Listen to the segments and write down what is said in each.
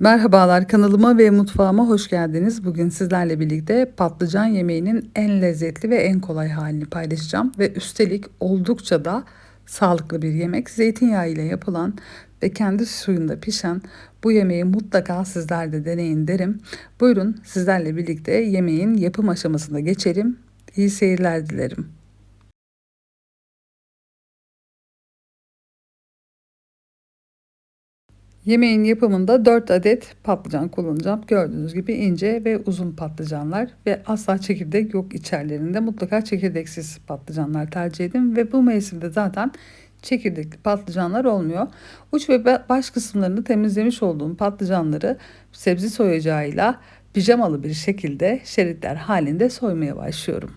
Merhabalar kanalıma ve mutfağıma hoş geldiniz. Bugün sizlerle birlikte patlıcan yemeğinin en lezzetli ve en kolay halini paylaşacağım. Ve üstelik oldukça da sağlıklı bir yemek. Zeytinyağı ile yapılan ve kendi suyunda pişen bu yemeği mutlaka sizler de deneyin derim. Buyurun sizlerle birlikte yemeğin yapım aşamasına geçelim. İyi seyirler dilerim. Yemeğin yapımında 4 adet patlıcan kullanacağım. Gördüğünüz gibi ince ve uzun patlıcanlar ve asla çekirdek yok içerilerinde. Mutlaka çekirdeksiz patlıcanlar tercih edin ve bu mevsimde zaten çekirdekli patlıcanlar olmuyor. Uç ve baş kısımlarını temizlemiş olduğum patlıcanları sebze soyacağıyla pijamalı bir şekilde şeritler halinde soymaya başlıyorum.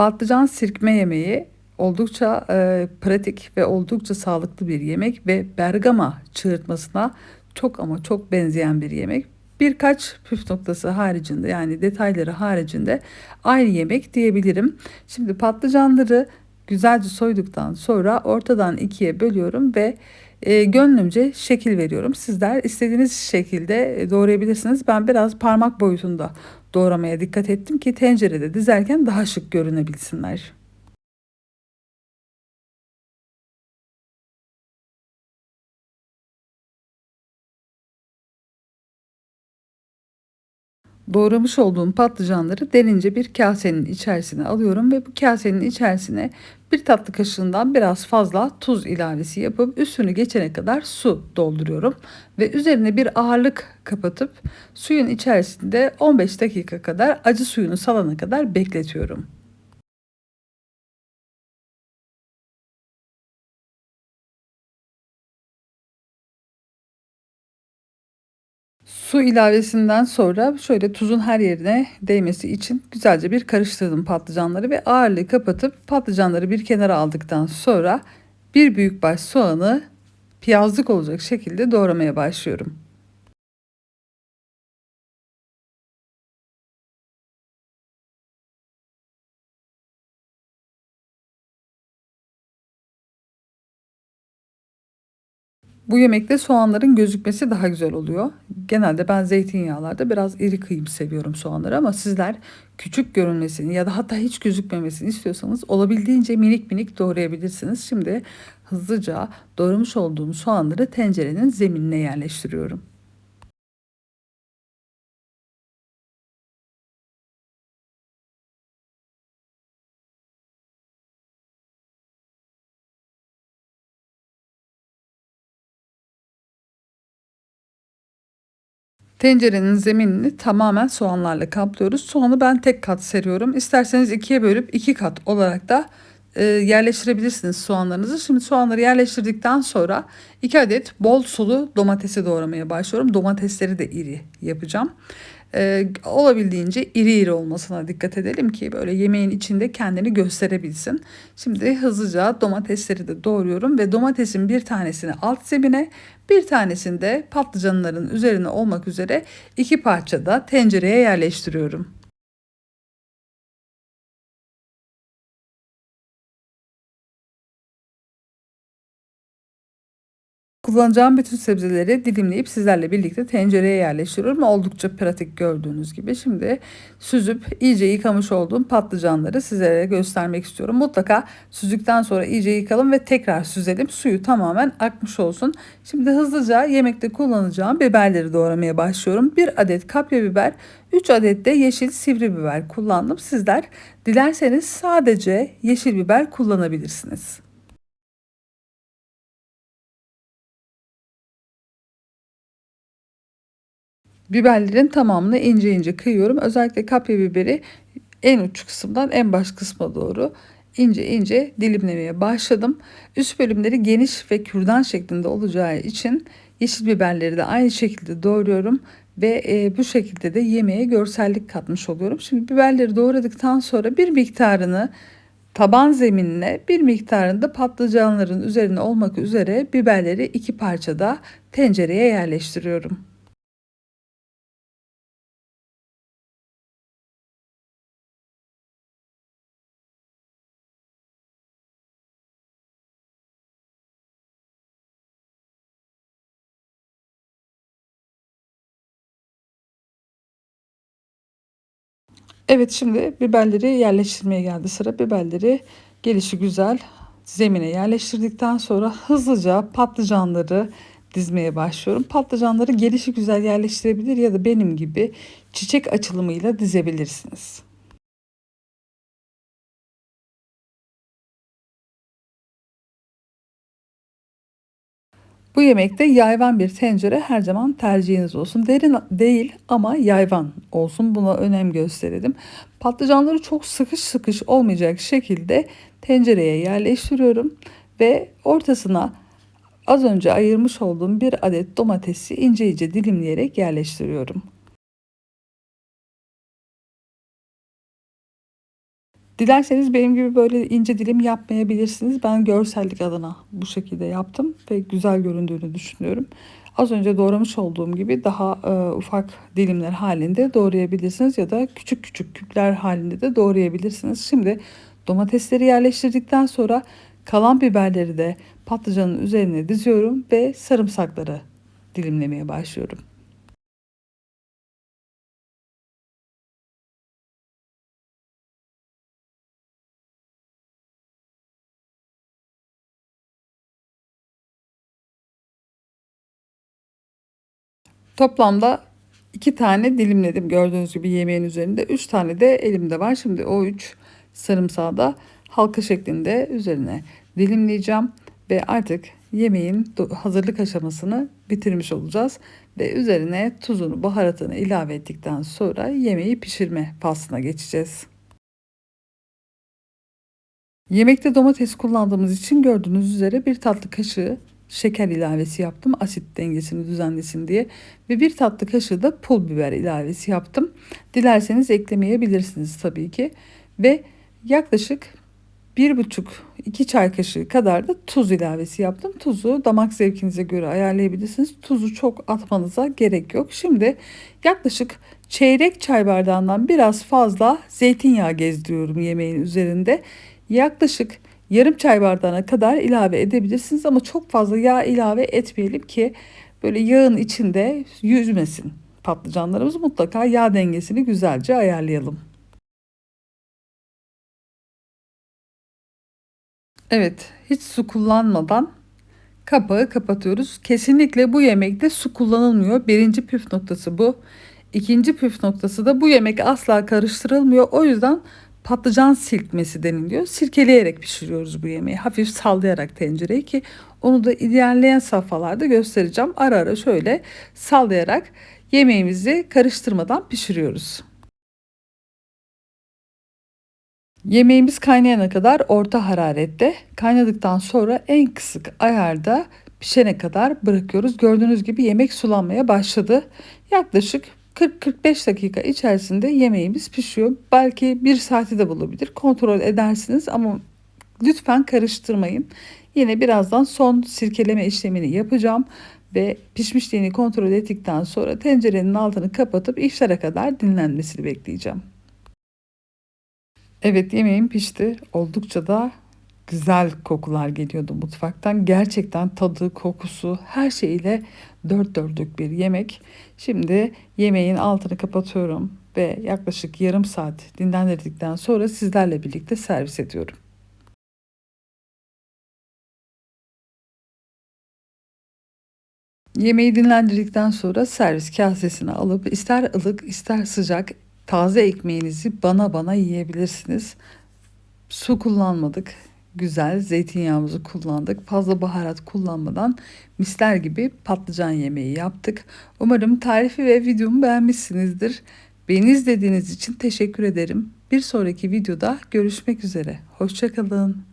Patlıcan sirkme yemeği oldukça e, pratik ve oldukça sağlıklı bir yemek ve bergama çığırtmasına çok ama çok benzeyen bir yemek. Birkaç püf noktası haricinde yani detayları haricinde aynı yemek diyebilirim. Şimdi patlıcanları güzelce soyduktan sonra ortadan ikiye bölüyorum ve e, gönlümce şekil veriyorum. Sizler istediğiniz şekilde doğrayabilirsiniz. Ben biraz parmak boyutunda doğramaya dikkat ettim ki tencerede dizerken daha şık görünebilsinler. Doğramış olduğum patlıcanları derince bir kasenin içerisine alıyorum ve bu kasenin içerisine bir tatlı kaşığından biraz fazla tuz ilavesi yapıp üstünü geçene kadar su dolduruyorum ve üzerine bir ağırlık kapatıp suyun içerisinde 15 dakika kadar acı suyunu salana kadar bekletiyorum. Su ilavesinden sonra şöyle tuzun her yerine değmesi için güzelce bir karıştırdım patlıcanları ve ağırlığı kapatıp patlıcanları bir kenara aldıktan sonra bir büyükbaş soğanı piyazlık olacak şekilde doğramaya başlıyorum. Bu yemekte soğanların gözükmesi daha güzel oluyor. Genelde ben zeytinyağlarda biraz iri kıyım seviyorum soğanları ama sizler küçük görünmesini ya da hatta hiç gözükmemesini istiyorsanız olabildiğince minik minik doğrayabilirsiniz. Şimdi hızlıca doğramış olduğum soğanları tencerenin zeminine yerleştiriyorum. Tencerenin zeminini tamamen soğanlarla kaplıyoruz. Soğanı ben tek kat seriyorum. İsterseniz ikiye bölüp iki kat olarak da e, yerleştirebilirsiniz soğanlarınızı. Şimdi soğanları yerleştirdikten sonra iki adet bol sulu domatesi doğramaya başlıyorum. Domatesleri de iri yapacağım e, olabildiğince iri iri olmasına dikkat edelim ki böyle yemeğin içinde kendini gösterebilsin. Şimdi hızlıca domatesleri de doğruyorum ve domatesin bir tanesini alt zemine bir tanesini de patlıcanların üzerine olmak üzere iki parçada tencereye yerleştiriyorum. Kullanacağım bütün sebzeleri dilimleyip sizlerle birlikte tencereye yerleştiriyorum. Oldukça pratik gördüğünüz gibi. Şimdi süzüp iyice yıkamış olduğum patlıcanları size göstermek istiyorum. Mutlaka süzdükten sonra iyice yıkalım ve tekrar süzelim. Suyu tamamen akmış olsun. Şimdi hızlıca yemekte kullanacağım biberleri doğramaya başlıyorum. 1 adet kapya biber, 3 adet de yeşil sivri biber kullandım. Sizler dilerseniz sadece yeşil biber kullanabilirsiniz. Biberlerin tamamını ince ince kıyıyorum. Özellikle kapya biberi en uç kısımdan en baş kısma doğru ince ince dilimlemeye başladım. Üst bölümleri geniş ve kürdan şeklinde olacağı için yeşil biberleri de aynı şekilde doğruyorum ve e, bu şekilde de yemeğe görsellik katmış oluyorum. Şimdi biberleri doğradıktan sonra bir miktarını taban zeminine bir miktarını da patlıcanların üzerine olmak üzere biberleri iki parçada tencereye yerleştiriyorum. Evet şimdi biberleri yerleştirmeye geldi sıra. Biberleri gelişi güzel zemine yerleştirdikten sonra hızlıca patlıcanları dizmeye başlıyorum. Patlıcanları gelişi güzel yerleştirebilir ya da benim gibi çiçek açılımıyla dizebilirsiniz. Bu yemekte yayvan bir tencere her zaman tercihiniz olsun. Derin değil ama yayvan olsun. Buna önem gösterelim. Patlıcanları çok sıkış sıkış olmayacak şekilde tencereye yerleştiriyorum ve ortasına az önce ayırmış olduğum bir adet domatesi ince ince dilimleyerek yerleştiriyorum. Dilerseniz benim gibi böyle ince dilim yapmayabilirsiniz. Ben görsellik adına bu şekilde yaptım ve güzel göründüğünü düşünüyorum. Az önce doğramış olduğum gibi daha e, ufak dilimler halinde doğrayabilirsiniz ya da küçük küçük küpler halinde de doğrayabilirsiniz. Şimdi domatesleri yerleştirdikten sonra kalan biberleri de patlıcanın üzerine diziyorum ve sarımsakları dilimlemeye başlıyorum. Toplamda iki tane dilimledim gördüğünüz gibi yemeğin üzerinde. Üç tane de elimde var. Şimdi o üç sarımsağı da halka şeklinde üzerine dilimleyeceğim. Ve artık yemeğin hazırlık aşamasını bitirmiş olacağız. Ve üzerine tuzunu, baharatını ilave ettikten sonra yemeği pişirme faslına geçeceğiz. Yemekte domates kullandığımız için gördüğünüz üzere bir tatlı kaşığı şeker ilavesi yaptım. Asit dengesini düzenlesin diye. Ve bir tatlı kaşığı da pul biber ilavesi yaptım. Dilerseniz eklemeyebilirsiniz tabii ki. Ve yaklaşık bir buçuk iki çay kaşığı kadar da tuz ilavesi yaptım. Tuzu damak zevkinize göre ayarlayabilirsiniz. Tuzu çok atmanıza gerek yok. Şimdi yaklaşık çeyrek çay bardağından biraz fazla zeytinyağı gezdiriyorum yemeğin üzerinde. Yaklaşık yarım çay bardağına kadar ilave edebilirsiniz ama çok fazla yağ ilave etmeyelim ki böyle yağın içinde yüzmesin patlıcanlarımız mutlaka yağ dengesini güzelce ayarlayalım. Evet, hiç su kullanmadan kapağı kapatıyoruz. Kesinlikle bu yemekte su kullanılmıyor. Birinci püf noktası bu. İkinci püf noktası da bu yemek asla karıştırılmıyor. O yüzden patlıcan silkmesi deniliyor. Sirkeleyerek pişiriyoruz bu yemeği. Hafif sallayarak tencereyi ki onu da ilerleyen safhalarda göstereceğim. Ara ara şöyle sallayarak yemeğimizi karıştırmadan pişiriyoruz. Yemeğimiz kaynayana kadar orta hararette kaynadıktan sonra en kısık ayarda pişene kadar bırakıyoruz. Gördüğünüz gibi yemek sulanmaya başladı. Yaklaşık 40-45 dakika içerisinde yemeğimiz pişiyor. Belki bir saati de bulabilir. Kontrol edersiniz ama lütfen karıştırmayın. Yine birazdan son sirkeleme işlemini yapacağım ve pişmişliğini kontrol ettikten sonra tencerenin altını kapatıp iftara kadar dinlenmesini bekleyeceğim. Evet yemeğim pişti. Oldukça da güzel kokular geliyordu mutfaktan. Gerçekten tadı, kokusu her şeyiyle dört dörtlük bir yemek. Şimdi yemeğin altını kapatıyorum ve yaklaşık yarım saat dinlendirdikten sonra sizlerle birlikte servis ediyorum. Yemeği dinlendirdikten sonra servis kasesine alıp ister ılık ister sıcak taze ekmeğinizi bana bana yiyebilirsiniz. Su kullanmadık güzel zeytinyağımızı kullandık. Fazla baharat kullanmadan misler gibi patlıcan yemeği yaptık. Umarım tarifi ve videomu beğenmişsinizdir. Beni izlediğiniz için teşekkür ederim. Bir sonraki videoda görüşmek üzere. Hoşçakalın.